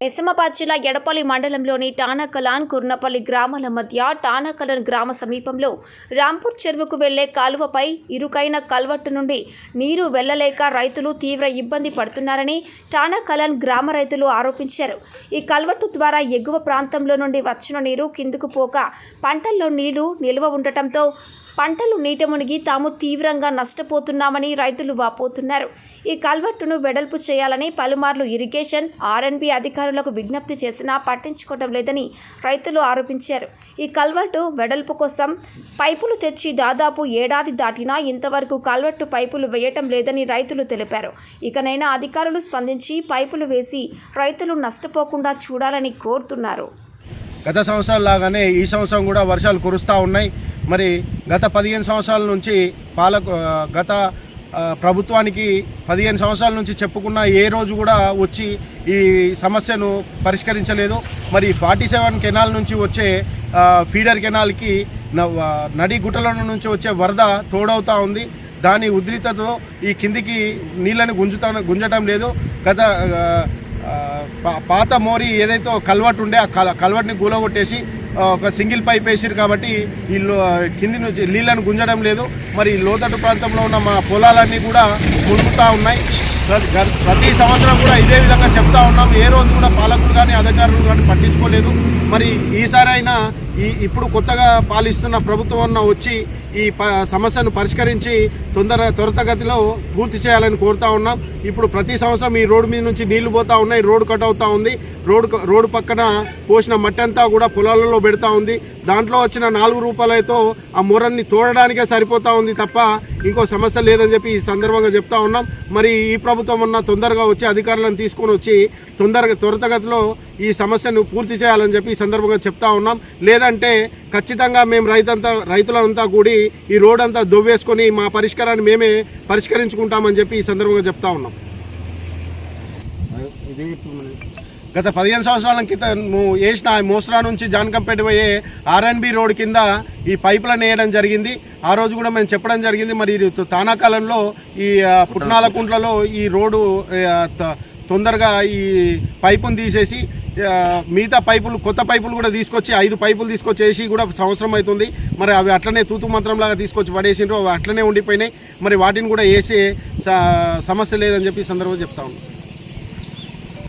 నిజామాబాద్ జిల్లా ఎడపల్లి మండలంలోని టానకలాన్ కుర్నపల్లి గ్రామాల మధ్య టానకలన్ గ్రామ సమీపంలో రాంపూర్ చెరువుకు వెళ్ళే కాలువపై ఇరుకైన కల్వట్టు నుండి నీరు వెళ్ళలేక రైతులు తీవ్ర ఇబ్బంది పడుతున్నారని టానకలన్ గ్రామ రైతులు ఆరోపించారు. ఈ కల్వట్టు ద్వారా ఎగువ ప్రాంతంలో నుండి వచ్చిన నీరు కిందకు పోక పంటల్లో నీళ్ళు నిల్వ ఉండటంతో పంటలు నీట మునిగి తాము తీవ్రంగా నష్టపోతున్నామని రైతులు వాపోతున్నారు. ఈ కల్వర్టును వెడల్పు చేయాలని పలుమార్లు ఇరిగేషన్ ఆర్ఎన్బి అధికారులకు విజ్ఞప్తి చేసినా పట్టించుకోవడం లేదని రైతులు ఆరోపించారు. ఈ కల్వర్టు వెడల్పు కోసం పైపులు తెచ్చి దాదాపు ఏడాది దాటినా ఇంతవరకు కల్వర్టు పైపులు వేయటం లేదని రైతులు తెలిపారు. ఇకనైనా అధికారులు స్పందించి పైపులు వేసి రైతులు నష్టపోకుండా చూడాలని కోరుతున్నారు. గత సంవత్సరం లాగానే ఈ సంవత్సరం కూడా వర్షాలు కురుస్తూ ఉన్నాయి. మరి గత పదిహేను సంవత్సరాల నుంచి పాలకు గత ప్రభుత్వానికి పదిహేను సంవత్సరాల నుంచి చెప్పుకున్న ఏ రోజు కూడా వచ్చి ఈ సమస్యను పరిష్కరించలేదు. మరి ఫార్టీ సెవెన్ కెనాల్ నుంచి వచ్చే ఫీడర్ కెనాల్కి నడి గుట్టల నుంచి వచ్చే వరద తోడవుతూ ఉంది. దాని ఉద్రిక్తతో ఈ కిందికి నీళ్ళని గుంజుతా గుంజటం లేదు. గత పాత మోరి ఏదైతే కల్వర్ట్ ఉండే ఆ కల కల్వర్ట్ని గూలగొట్టేసి ఒక సింగిల్ పైప్ వేసిరు కాబట్టి ఈ కింది నుంచి నీళ్ళను గుంజడం లేదు. మరి లోతట్టు ప్రాంతంలో ఉన్న మా పొలాలన్నీ కూడా మునుగుతూ ఉన్నాయి. ప్రతి సంవత్సరం కూడా ఇదే విధంగా చెప్తా ఉన్నాం. ఏ రోజు కూడా పాలకులు కానీ అధికారులు కానీ పట్టించుకోలేదు. మరి ఈసారైనా ఈ ఇప్పుడు కొత్తగా పాలిస్తున్న ప్రభుత్వం అన్న వచ్చి ఈ ప సమస్యను పరిష్కరించి తొందర త్వరితగతిలో పూర్తి చేయాలని కోరుతా ఉన్నాం. ఇప్పుడు ప్రతి సంవత్సరం ఈ రోడ్డు మీద నుంచి నీళ్ళు పోతా ఉన్నాయి రోడ్డు కట్ అవుతా ఉంది. రోడ్డు రోడ్డు పక్కన పోసిన మట్టి అంతా కూడా పొలాలలో పెడతా ఉంది. దాంట్లో వచ్చిన నాలుగు రూపాయలతో ఆ మొరన్ని తోడడానికే సరిపోతా ఉంది తప్ప ఇంకో సమస్య లేదని చెప్పి ఈ సందర్భంగా చెప్తా ఉన్నాం. మరి ఈ ప్రభుత్వం ఉన్న తొందరగా వచ్చి అధికారులను తీసుకొని వచ్చి తొందరగా త్వరితగతిలో ఈ సమస్యను పూర్తి చేయాలని చెప్పి ఈ సందర్భంగా చెప్తా ఉన్నాం. లేదంటే ఖచ్చితంగా మేము రైతంతా రైతులంతా కూడి ఈ రోడ్ అంతా దొవ్వేసుకొని మా పరిష్కారాన్ని మేమే పరిష్కరించుకుంటామని చెప్పి ఈ సందర్భంగా చెప్తా ఉన్నాం. గత పదిహేను సంవత్సరాల క్రితం నువ్వు వేసిన మోస్రా నుంచి జాన్కంపేట పోయే ఆర్ఎన్బి రోడ్ కింద ఈ పైపులను వేయడం జరిగింది. ఆ రోజు కూడా మేము చెప్పడం జరిగింది. మరి ఇది తానాకాలంలో ఈ పుట్నాల పుట్నాలకుంట్లలో ఈ రోడ్డు తొందరగా ఈ పైపును తీసేసి మిగతా పైపులు కొత్త పైపులు కూడా తీసుకొచ్చి ఐదు పైపులు తీసుకొచ్చి వేసి కూడా సంవత్సరం అవుతుంది. మరి అవి అట్లనే తూతు మంత్రంలాగా తీసుకొచ్చి పడేసిండ్రు. అవి అట్లనే ఉండిపోయినాయి. మరి వాటిని కూడా వేసే సమస్య లేదని చెప్పి సందర్భంగా చెప్తా ఉన్నాను